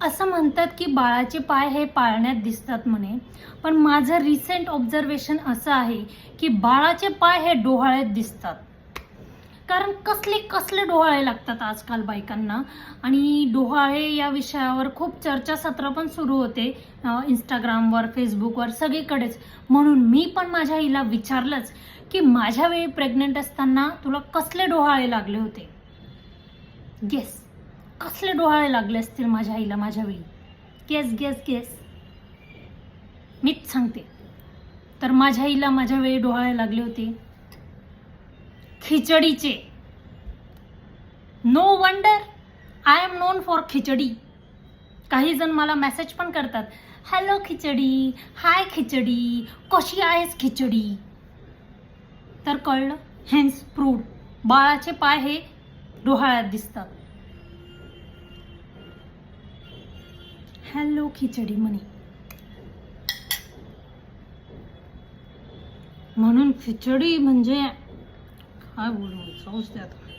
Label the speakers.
Speaker 1: असं म्हणतात की बाळाचे पाय हे पाळण्यात दिसतात म्हणे. पण माझं रिसेंट ऑब्झर्वेशन असं आहे की बाळाचे पाय हे डोहाळ्यात दिसतात. कारण कसले कसले डोहाळे लागतात आजकाल बायकांना? आणि डोहाळे या विषयावर खूप चर्चासत्र पण सुरू होते इंस्टाग्रामवर फेसबुकवर सगळीकडेच. म्हणून मी पण माझ्या आईला विचारलंच की माझ्या वेळी प्रेग्नेंट असताना तुला कसले डोहाळे लागले होते? गेस कसले डोहाळे लागले असतील माझ्या आईला माझ्या वेळी? गेस गेस गेस मीच सांगते. तर माझ्या आईला माझ्या वेळी डोहाळे लागले होते. खिचडीचे. No wonder I am known for khichdi. काही जण मला मेसेज पण करतात. हॅलो खिचडी हाय खिचडी कशी आहेस खिचडी? तर कळलं हेन्स प्रूड बाळाचे पाय हे डोहाळ्यात दिसतात. हॅलो खिचडी म्हणे. म्हणून खिचडी म्हणजे काय बोलू जाऊच द्या आता.